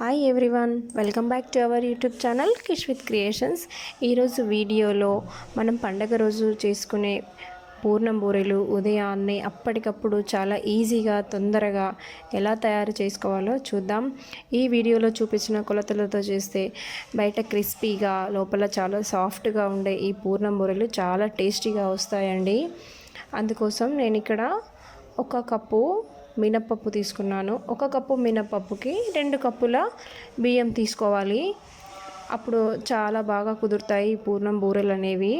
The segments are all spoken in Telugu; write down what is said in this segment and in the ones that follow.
Hi everyone welcome back to our YouTube channel Kish with creations ఈరోజు వీడియోలో మనం పండగ రోజు చేసుకునే పూర్ణం బూరెలు ఉదయాన్నే అప్పటికప్పుడు చాలా ఈజీగా తొందరగా ఎలా తయారు చేసుకోవాలో చూద్దాం. ఈ వీడియోలో చూపించిన కొలతలతో చేస్తే బయట క్రిస్పీగా లోపల చాలా సాఫ్ట్గా ఉండే ఈ పూర్ణం బూరెలు చాలా టేస్టీగా వస్తాయండి. అందుకోసం నేను ఇక్కడ ఒక కప్పు మినప్పప్పు తీసుకున్నాను. ఒక కప్పు మినప్పప్పుకి రెండు కప్పుల బియ్యం తీసుకోవాలి. అప్పుడు చాలా బాగా కుదురుతాయి ఈ పూర్ణం బూరెలు అనేవి.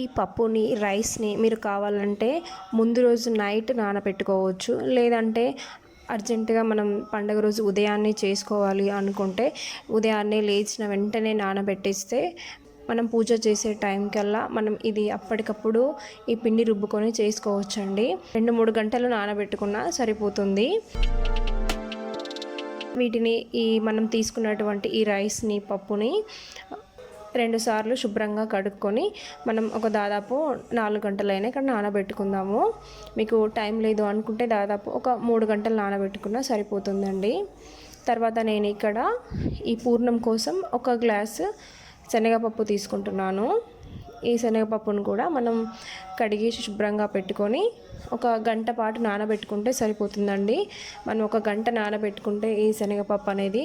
ఈ పప్పుని రైస్ని మీరు కావాలంటే ముందు రోజు నైట్ నానబెట్టుకోవచ్చు లేదంటే అర్జెంటుగా మనం పండగ రోజు ఉదయాన్నే చేసుకోవాలి అనుకుంటే ఉదయాన్నే లేచిన వెంటనే నానబెట్టేస్తే మనం పూజ చేసే టైం కల్లా మనం ఇది అప్పటికప్పుడు ఈ పిండి రుబ్బుకొని చేసుకోవచ్చండి. రెండు మూడు గంటలు నానబెట్టుకున్నా సరిపోతుంది. వీటిని ఈ మనం తీసుకున్నటువంటి ఈ రైస్ని పప్పుని రెండు సార్లు శుభ్రంగా కడుక్కొని మనం ఒక దాదాపు నాలుగు గంటలైనా ఇక్కడ నానబెట్టుకుందాము. మీకు టైం లేదు అనుకుంటే దాదాపు ఒక మూడు గంటలు నానబెట్టుకున్నా సరిపోతుందండి. తర్వాత నేను ఇక్కడ ఈ పూర్ణం కోసం ఒక గ్లాసు శనగపప్పు తీసుకుంటున్నాను. ఈ శనగపప్పును కూడా మనం కడిగి శుభ్రంగా పెట్టుకొని ఒక గంట పాటు నానబెట్టుకుంటే సరిపోతుందండి. మనం ఒక గంట నానబెట్టుకుంటే ఈ శనగపప్పు అనేది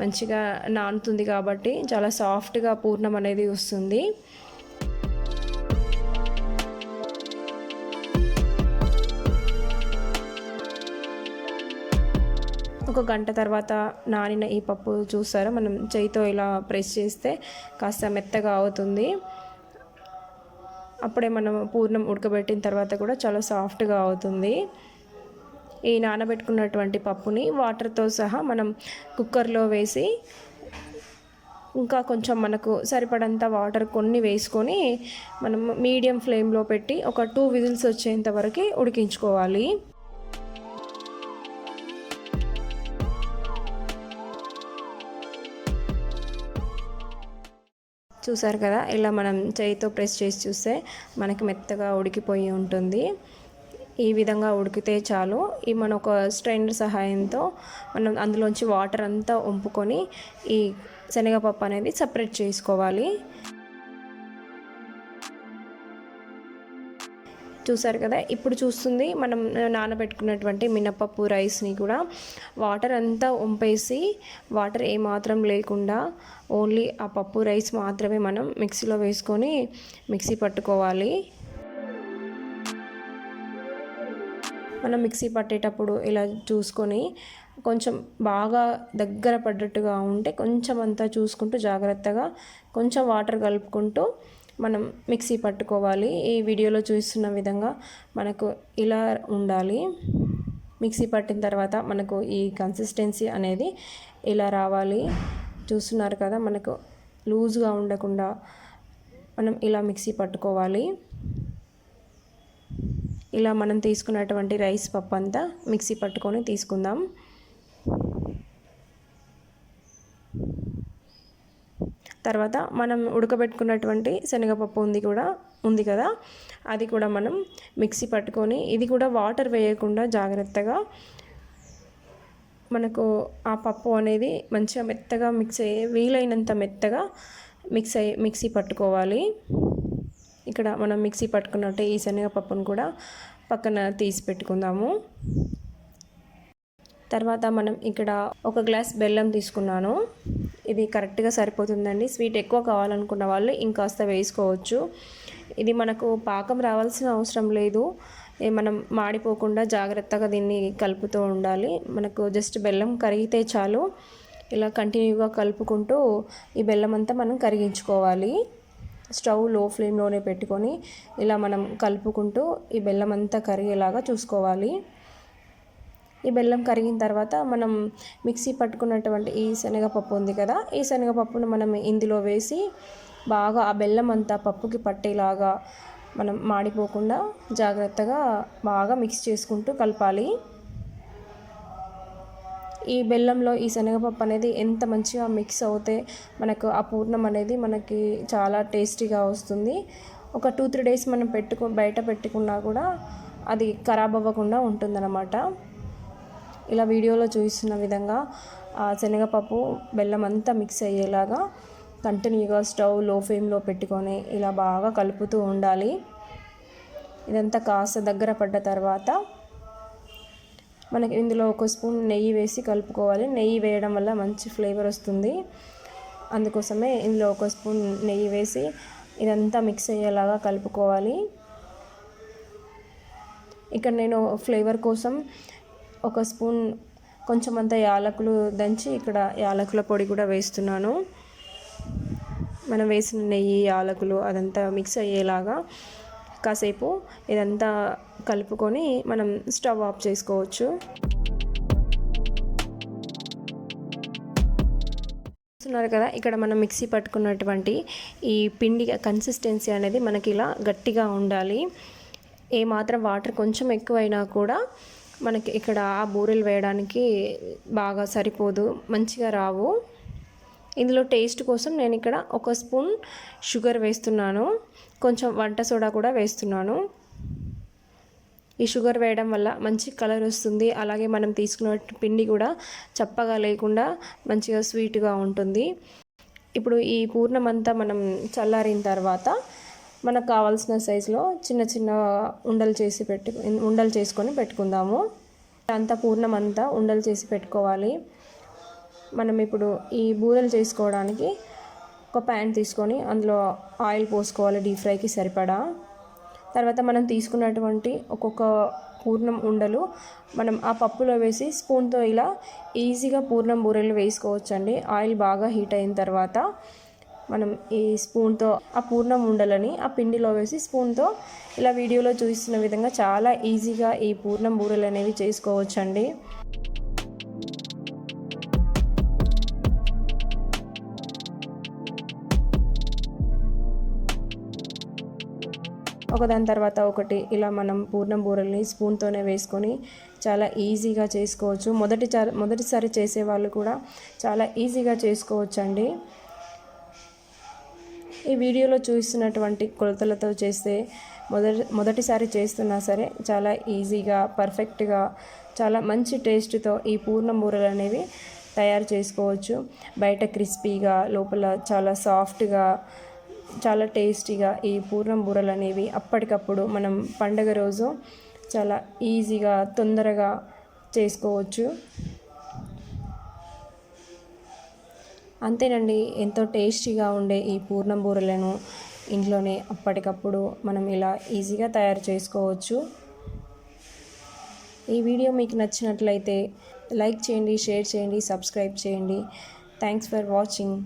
మంచిగా నానుతుంది కాబట్టి చాలా సాఫ్ట్గా పూర్ణం అనేది వస్తుంది. ఒక గంట తర్వాత నానిన ఈ పప్పు చూస్తారా? మనం చేయితో ఇలా ప్రెస్ చేస్తే కాస్త మెత్తగా అవుతుంది. అప్పుడే మనం పూర్ణం ఉడకబెట్టిన తర్వాత కూడా చాలా సాఫ్ట్గా అవుతుంది. ఈ నానబెట్టుకున్నటువంటి పప్పుని వాటర్తో సహా మనం కుక్కర్లో వేసి ఇంకా కొంచెం మనకు సరిపడంత వాటర్ కొన్ని వేసుకొని మనం మీడియం ఫ్లేమ్లో పెట్టి ఒక టూ విజిల్స్ వచ్చేంత వరకు ఉడికించుకోవాలి. చూసారు కదా ఇలా మనం చేయితో ప్రెస్ చేసి చూస్తే మనకి మెత్తగా ఉడికిపోయి ఉంటుంది. ఈ విధంగా ఉడికితే చాలు. ఈ మన ఒక స్ట్రైనర్ సహాయంతో మనం అందులోంచి వాటర్ అంతా వంపుకొని ఈ శనగపప్పు అనేది సపరేట్ చేసుకోవాలి. చూసారు కదా ఇప్పుడు చూస్తుంది మనం నానబెట్టుకున్నటువంటి మినపప్పు రైస్ని కూడా. వాటర్ అంతా వంపేసి వాటర్ ఏమాత్రం లేకుండా ఓన్లీ ఆ పప్పు రైస్ మాత్రమే మనం మిక్సీలో వేసుకొని మిక్సీ పట్టుకోవాలి. మనం మిక్సీ పట్టేటప్పుడు ఇలా చూసుకొని కొంచెం బాగా దగ్గర పడ్డట్టుగా ఉంటే కొంచెం అంతా చూసుకుంటూ జాగ్రత్తగా కొంచెం వాటర్ కలుపుకుంటూ మనం మిక్సీ పట్టుకోవాలి. ఈ వీడియోలో చూస్తున్న విధంగా మనకు ఇలా ఉండాలి. మిక్సీ పట్టిన తర్వాత మనకు ఈ కన్సిస్టెన్సీ అనేది ఇలా రావాలి. చూస్తున్నారు కదా మనకు లూజ్గా ఉండకుండా మనం ఇలా మిక్సీ పట్టుకోవాలి. ఇలా మనం తీసుకున్నటువంటి రైస్ పప్పు అంతా మిక్సీ పట్టుకొని తీసుకుందాం. తర్వాత మనం ఉడకబెట్టుకున్నటువంటి శనగపప్పు ఉంది కూడా ఉంది కదా? అది కూడా మనం మిక్సీ పట్టుకొని ఇది కూడా వాటర్ వేయకుండా జాగ్రత్తగా మనకు ఆ పప్పు అనేది మంచిగా మెత్తగా మిక్స్ అయ్యే వీలైనంత మెత్తగా మిక్స్ అయ్యి మిక్సీ పట్టుకోవాలి. ఇక్కడ మనం మిక్సీ పట్టుకున్నట్టే ఈ శనగపప్పును కూడా పక్కన తీసి పెట్టుకుందాము. తర్వాత మనం ఇక్కడ ఒక గ్లాస్ బెల్లం తీసుకున్నాను. ఇది కరెక్ట్గా సరిపోతుందండి. స్వీట్ ఎక్కువ కావాలనుకున్న వాళ్ళు ఇంకాస్త వేసుకోవచ్చు. ఇది మనకు పాకం రావాల్సిన అవసరం లేదు. మనం మాడిపోకుండా జాగ్రత్తగా దీన్ని కలుపుతూ ఉండాలి. మనకు జస్ట్ బెల్లం కరిగితే చాలు. ఇలా కంటిన్యూగా కలుపుకుంటూ ఈ బెల్లం అంతా మనం కరిగించుకోవాలి. స్టవ్లో ఫ్లేమ్లోనే పెట్టుకొని ఇలా మనం కలుపుకుంటూ ఈ బెల్లం అంతా కరిగేలాగా చూసుకోవాలి. ఈ బెల్లం కరిగిన తర్వాత మనం మిక్సీ పట్టుకున్నటువంటి ఈ శనగపప్పు ఉంది కదా ఈ శనగపప్పును మనం ఇందులో వేసి బాగా ఆ బెల్లం అంతా పప్పుకి పట్టేలాగా మనం మాడిపోకుండా జాగ్రత్తగా బాగా మిక్స్ చేసుకుంటూ కలపాలి. ఈ బెల్లంలో ఈ శనగపప్పు అనేది ఎంత మంచిగా మిక్స్ అవుతే మనకు ఆ పూర్ణం అనేది మనకి చాలా టేస్టీగా వస్తుంది. ఒక టూ త్రీ డేస్ మనం పెట్టుకు బయట పెట్టుకున్నా కూడా అది ఖరాబ్ అవ్వకుండా ఉంటుందన్నమాట. ఇలా వీడియోలో చూపిస్తున్న విధంగా ఆ శనగపప్పు బెల్లం అంతా మిక్స్ అయ్యేలాగా కంటిన్యూగా స్టవ్లో ఫ్లేమ్లో పెట్టుకొని ఇలా బాగా కలుపుతూ ఉండాలి. ఇదంతా కాస్త దగ్గర పడ్డ తర్వాత మనకి ఇందులో ఒక స్పూన్ నెయ్యి వేసి కలుపుకోవాలి. నెయ్యి వేయడం వల్ల మంచి ఫ్లేవర్ వస్తుంది. అందుకోసమే ఇందులో ఒక స్పూన్ నెయ్యి వేసి ఇదంతా మిక్స్ అయ్యేలాగా కలుపుకోవాలి. ఇక్కడ నేను ఫ్లేవర్ కోసం ఒక స్పూన్ కొంచెం అంత యాలకులు దంచి ఇక్కడ యాలకుల పొడి కూడా వేస్తున్నాను. మనం వేసిన నెయ్యి యాలకులు అదంతా మిక్స్ అయ్యేలాగా కాసేపు ఇదంతా కలుపుకొని మనం స్టవ్ ఆఫ్ చేసుకోవచ్చు. చూస్తున్నారు కదా ఇక్కడ మనం మిక్సీ పట్టుకున్నటువంటి ఈ పిండి కన్సిస్టెన్సీ అనేది మనకి ఇలా గట్టిగా ఉండాలి. ఏ మాత్రం వాటర్ కొంచెం ఎక్కువైనా కూడా మనకి ఇక్కడ ఆ బూరెలు వేయడానికి బాగా సరిపోదు మంచిగా రావు. ఇందులో టేస్ట్ కోసం నేను ఇక్కడ ఒక స్పూన్ షుగర్ వేస్తున్నాను. కొంచెం వంట సోడా కూడా వేస్తున్నాను. ఈ షుగర్ వేయడం వల్ల మంచి కలర్ వస్తుంది. అలాగే మనం తీసుకున్న పిండి కూడా చప్పగా లేకుండా మంచిగా స్వీట్గా ఉంటుంది. ఇప్పుడు ఈ పూర్ణం అంతా మనం చల్లారిన తర్వాత మనకు కావాల్సిన సైజులో చిన్న చిన్న ఉండలు చేసి పెట్టు ఉండలు చేసుకొని పెట్టుకుందాము. అంతా పూర్ణం అంతా ఉండలు చేసి పెట్టుకోవాలి. మనం ఇప్పుడు ఈ బూరెలు చేసుకోవడానికి ఒక ప్యాన్ తీసుకొని అందులో ఆయిల్ పోసుకోవాలి డీప్ ఫ్రైకి సరిపడా. తర్వాత మనం తీసుకున్నటువంటి ఒక్కొక్క పూర్ణం ఉండలు మనం ఆ పప్పులో వేసి స్పూన్తో ఇలా ఈజీగా పూర్ణం బూరెలు వేసుకోవచ్చండి. ఆయిల్ బాగా హీట్ అయిన తర్వాత మనం ఈ స్పూన్తో ఆ పూర్ణం ఉండలని ఆ పిండిలో వేసి స్పూన్తో ఇలా వీడియోలో చూపిస్తున్న విధంగా చాలా ఈజీగా ఈ పూర్ణం బూరెలు అనేవి చేసుకోవచ్చండి. ఒకదాని తర్వాత ఒకటి ఇలా మనం పూర్ణం బూరల్ని స్పూన్తోనే వేసుకొని చాలా ఈజీగా చేసుకోవచ్చు. మొదటి మొదటిసారి చేసే వాళ్ళు కూడా చాలా ఈజీగా చేసుకోవచ్చండి. ఈ వీడియోలో చూస్తున్నటువంటి కొలతలతో చేస్తే మొదటి మొదటిసారి చేస్తున్నా సరే చాలా ఈజీగా పర్ఫెక్ట్గా చాలా మంచి టేస్ట్తో ఈ పూర్ణం బూరెలు అనేవి తయారు చేసుకోవచ్చు. బయట క్రిస్పీగా లోపల చాలా సాఫ్ట్గా చాలా టేస్టీగా ఈ పూర్ణం బూరలు అనేవి అప్పటికప్పుడు మనం పండగ రోజు చాలా ఈజీగా తొందరగా చేసుకోవచ్చు. అంతేనండి ఎంతో టేస్టీగా ఉండే ఈ పూర్ణం బూరెలను ఇంట్లోనే అప్పటికప్పుడు మనం ఇలా ఈజీగా తయారు చేసుకోవచ్చు. ఈ వీడియో మీకు నచ్చినట్లయితే లైక్ చేయండి షేర్ చేయండి సబ్స్క్రైబ్ చేయండి. Thanks for watching.